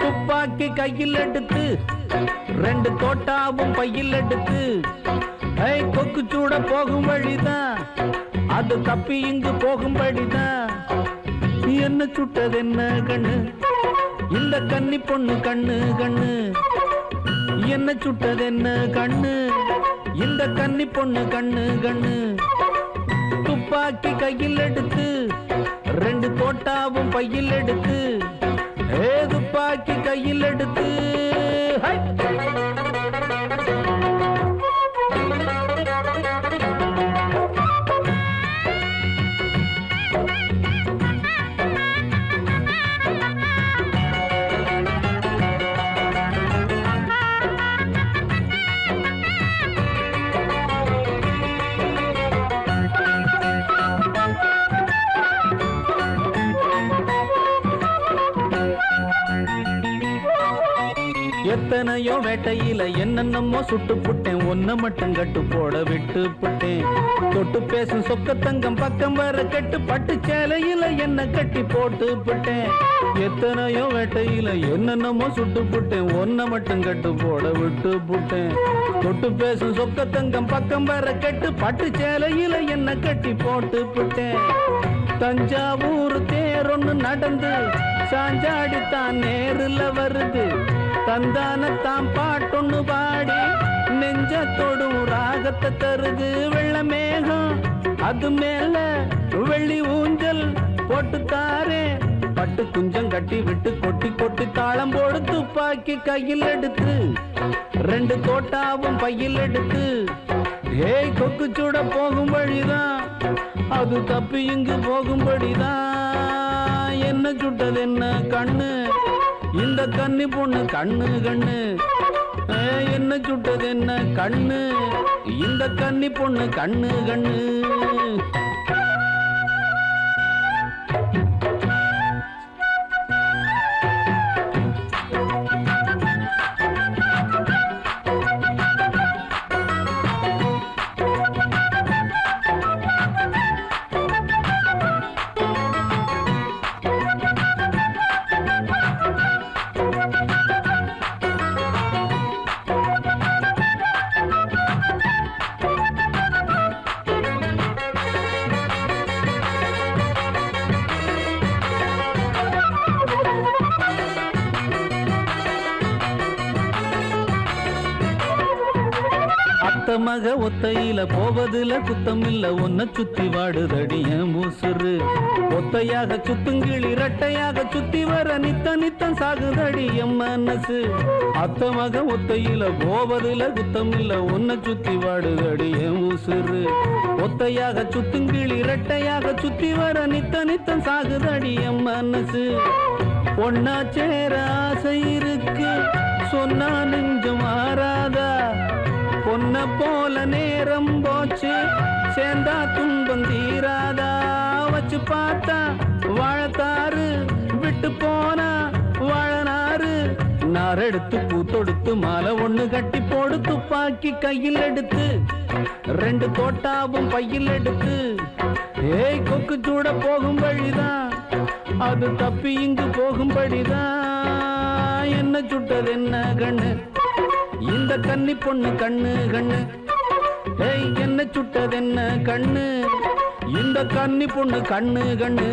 துப்பாக்கி கையில் எடுத்து ரெண்டு தோட்டாவும் பையில் எடுத்து கொக்கு சூட போகும் வழிதான் அது தப்பி இங்கு போகும்படிதான் என்ன சுட்டது என்ன கண்ணு? இந்த கன்னி பொண்ணு கண்ணு கண்ணு. என்ன சுட்டது என்ன கண்ணு? இந்த கன்னி பொண்ணு கண்ணு கண்ணு. துப்பாக்கி கையில் எடுத்து ரெண்டு கோட்டாவும் பையில் எடுத்து. எத்தனையோ வேட்டையில என்னென்னமோ சுட்டு புட்டேன். ஒன்ன மட்டும் கட்டு போட விட்டு புட்டேன். தொட்டு பேசும் சொக்க தங்கம் பக்கம் வர கட்டு பட்டு சேலையில என்ன கட்டி போட்டு புட்டேன். எத்தனையோ வேட்டையில என்னென்னமோ சுட்டு புட்டேன். ஒன்ன மட்டும் கட்டு போட விட்டு புட்டேன். தொட்டு பேசும் சொக்க தங்கம் பக்கம் வர கட்டு பட்டு சேலையில என்ன கட்டி போட்டு புட்டேன். தஞ்சாவூர் தேரொன்னு நடந்து சாஞ்சாடித்தான் நேருல வருது. தந்தானத்தாம் பாட்டொன்னு பாடி நெஞ்சத்தோடும் தொடும் ராகத்தை தருது வெள்ள மேகம் அது மேல வெள்ளி ஊஞ்சல் போட்டு தாரே பட்டு குஞ்சம் கட்டி விட்டு கொட்டி கொட்டி தாளம் போடு துப்பாக்கி கையில் எடுத்து ரெண்டு தோட்டாவும் பையில் எடுத்து ஏய் கொக்கு சூட போகும் வழிதான். அது தப்பி இங்கு போகும்படிதான். என்ன சுட்டது என்ன கண்ணு? இந்த கன்னி பொண்ணு கண்ணு கண்ணு. என்ன சுட்டது என்ன கண்ணு? இந்த கன்னி பொண்ணு கண்ணு கண்ணு. அத்த மக ஒத்தையில போவதுல குத்தம் இல்ல ஒன்ன சுத்தி வாடுதடிய மூசுரு ஒத்தையாக சுத்துங்கிளி இரட்டையாக சுத்தி வர நித்த நித்தம் சாகுதடி என் மனசு. அத்த மக ஒத்தையில போவதுல குத்தம் இல்ல ஒன்ன சுத்தி வாடுதடிய மூசுரு ஒத்தையாக சுத்துங்கிளி இரட்டையாக சுத்தி வர நித்த நித்தம் சாகுதடி என் மனசு. ஒன்னா சேர ஆசை இருக்கு. சொன்னா நெஞ்சமா பொன்ன போல நேரம் போச்சு. சேர்ந்தா துன்பம் தீராதா? வச்சு பார்த்தா வாழத்தாறு விட்டு போனா வாழனாறு. நார் எடுத்து பூத்தொடுத்து மாலை ஒண்ணு கட்டி போடு துப்பாக்கி கையில் எடுத்து. ரெண்டு தோட்டாவும் பையில் எடுத்து. ஏய் கொக்கு சூட போகும் வழிதான். அது தப்பி இங்கு போகும்படிதான் என்ன சுட்டது என்ன கண்ணு? இந்த கன்னி பொண்ணு கண்ணு கண்ணு. ஏய் என்ன சுட்டதென்ன கண்ணு? இந்த கன்னி பொண்ணு கண்ணு கண்ணு.